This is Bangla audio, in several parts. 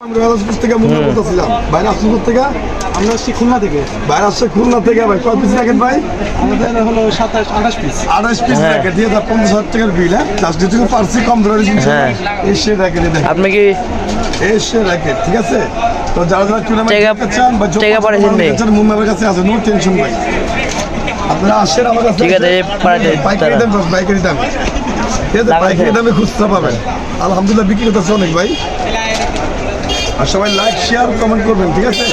আমি রয়্যাল স্পোর্টস থেকে মুন্না বলতেছিলাম বাইরে আসছেন থেকে আমরা আসছি খুলনা থেকে। বাইরে আসছে খুলনা থেকে ভাই কয় পিস রাখেন ভাই? আমাদের হলো সাতাশ আঠাশ পিস আঠাশ পিস রাখেন দিয়ে তার পঞ্চাশ হাজার টাকার বিল হ্যাঁ? জাস্ট যেটুকু পারছি কম ধরে হ্যাঁ। এসে রাখেন আপনি কি এসে রাখেন ঠিক আছে? তো যারা যারা টুর্নামেন্ট চান বা যোগ্য টাকা পাঠাইছেন মানের নি? চান, মুন্নার কাছে আছে নো টেনশন ভাই। আপনারা আসেন আমার কাছে ঠিক আছে, পাইকারি দাম পাইকারি দাম। ঠিক আছে পাইকারি দামে খুচরা পাবেন। আলহামদুলিল্লাহ বিক্রি করতেছে অনেক ভাই। আর সবাই লাইক শেয়ার কমেন্ট করবেন ঠিক আছে?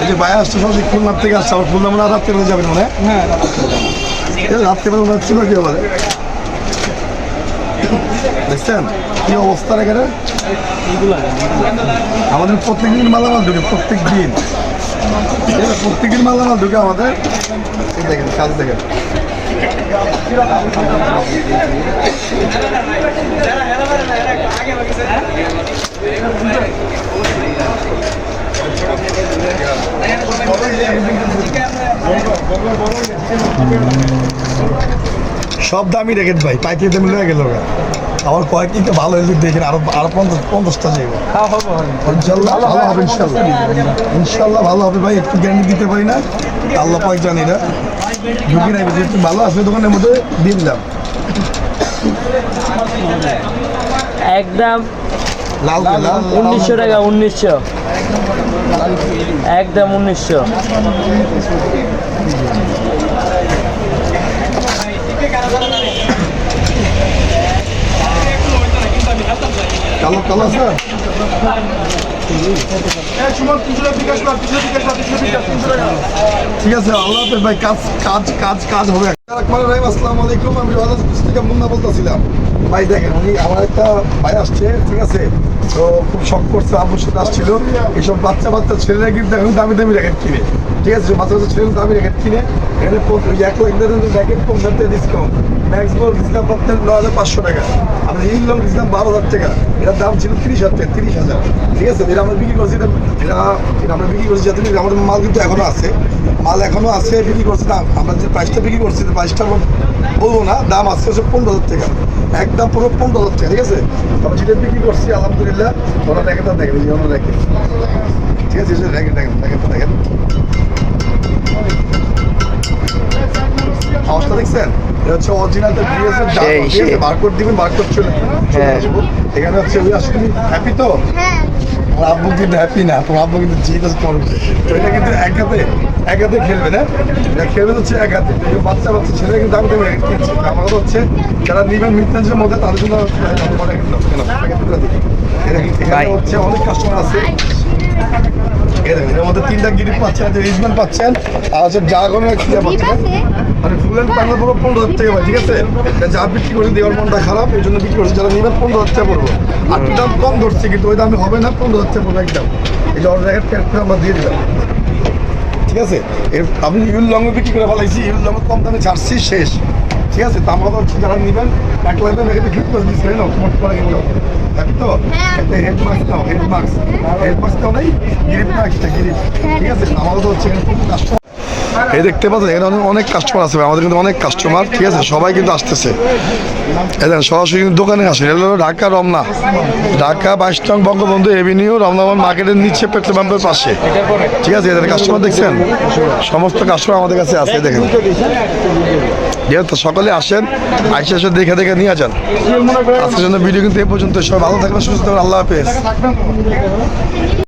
এই যে ভাই আসছে সবাই খুলনার থেকে আসছে আবার খুলনা মানে রাত্রে বেলা যাবেন মানে হ্যাঁ? ঠিক আছে রাত্রে বেলা মনে ছিল কি হবে দেখছেন? কি অবস্থা এখানে? আমাদের প্রত্যেক দিন মালামাল ঢুকে প্রত্যেক দিন? প্রত্যেক দিন মালামাল ঢুকে আমাদের। দেখেন কাজ দেখেন। সব দামই রেখেন ভাই পাইকারি দামে লয়ে গেল। আমার কয়েকদিনকে ভালো হলে দেখেন আরও আরও পঞ্চাশ পঞ্চাশটা যাইব। ইনশাল্লাহ ভালো হবে ইনশাল্লাহ। ইনশাল্লাহ ভালো হবে ভাই একটু গ্যারান্টি দিতে পারি না। আল্লাহ পাক জানি না। ঢুকি নাই ভালো আসবে দোকানের মধ্যে দিয়ে দিলাম। একদম উনিশশো টাকা উনিশশো। একদম উনিশশো। কালো কালো আছে? ঠিক আছে আল্লাহ ভাই কাজ কাজ কাজ কাজ হবে আসসালামু আলাইকুম। আমি হাজার পাঁচশো টাকা। দিয়েছিলাম বারো হাজার টাকা। এটার দাম ছিল তিরিশ হাজার টাকা, তিরিশ হাজার। ঠিক আছে? এটা আমরা বিক্রি করছি আমরা বিক্রি করছি, যাতে আমাদের মাল কিন্তু এখনও আছে। মাল এখনও আছে বিক্রি করছি দাম আমরা যে প্রাইসটা বিক্রি করছি প্রাইসটা বলব না দাম আছে হচ্ছে পনেরো হাজার টাকা। একদম পুরো পনেরো হাজার টাকা ঠিক আছে? তবে যেটা বিক্রি করছি আলহামদুলিল্লাহ ওরা র্যাকেটটা দেখেন এই যে আমরা র্যাকেট ঠিক আছে র্যাকেট দেখেন র্যাকেটটা দেখেন। আওয়াজটা দেখছেন? এটা হচ্ছে অরিজিনালটা দিয়েছে। বারকোড দিবেন বারকোড চলে। চলে হ্যাঁ। এখানে হচ্ছে ওই আসলে তুমি হ্যাপি তো তোমার আব্বু কিন্তু হ্যাপি না তোমার আব্বু কিন্তু আছে তো এটা কিন্তু এক হাতে এক হাতে খেলবে না? এটা খেলবে হচ্ছে এক হাতে। বাচ্চা বাচ্চা ছেলে কিন্তু আমি দেবো কিনছি আমার কথা হচ্ছে যারা নিবেন মিথ্যাঞ্জের মধ্যে তাদের জন্য ভাই। হচ্ছে অনেক কাস্টমার আছে। এর মধ্যে তিনটা গিরিপ পাচ্ছেন রিজমেন্ট পাচ্ছেন আর হচ্ছে ড্রাগনের একটা পাচ্ছেন। মানে ফুল অ্যান্ড প্যান্ডেল পুরো পনেরো হাজার টাকা ঠিক আছে? যা বিক্রি করে দেওয়ার মনটা খারাপ এই জন্য বিক্রি করছি। যারা নেবেন পনেরো হাজার টাকা পড়ব। আর একটু দাম কম ধরছি কিন্তু ওই দামে হবে না পনেরো হাজার টাকা পড়ব একদম। এই যে অর্ডার প্যাক করে আমরা দিয়ে দিলাম। ঠিক আছে? এর আমি ইউল লংয়ে বিক্রি করে ফেলাইছি ইউল লংয়ে কম দামে ছাড়ছি শেষ। ঠিক আছে তা আমরা তো হচ্ছে যারা নেবেন এক লাখ দাম এখানে ফিট করে দিচ্ছি না? মোট করে কিন্তু হ্যাপি তো? একটা হেড মাস্ক নাও হেড মাস্ক হেড মাস্ক নাও নাই গ্রিপ মাস্কটা গ্রিপ ঠিক আছে আমাদের তো হচ্ছে কাস্টমার এই দেখতে পাচ্ছেন এখানে অনেক কাস্টমার আছে আমাদের কিন্তু অনেক কাস্টমার ঠিক আছে সবাই কিন্তু আসতেছে। এই দেখেন সরাসরি কিন্তু দোকানে আসেন। এটা হলো ঢাকা রমনা। ঢাকা বাইশ নং বঙ্গবন্ধু এভিনিউ রমনাবান মার্কেটের নিচে পেট্রোল পাম্পের পাশে। ঠিক আছে এদের কাস্টমার দেখছেন? সমস্ত কাস্টমার আমাদের কাছে আছে দেখেন। যেহেতু সকলে আসেন, আইসে এসে দেখে দেখে নিয়ে যান। আজকের জন্য ভিডিও কিন্তু এ পর্যন্ত সব ভালো থাকবেন, সুস্থ থাকবেন। আল্লাহ হাফেজ।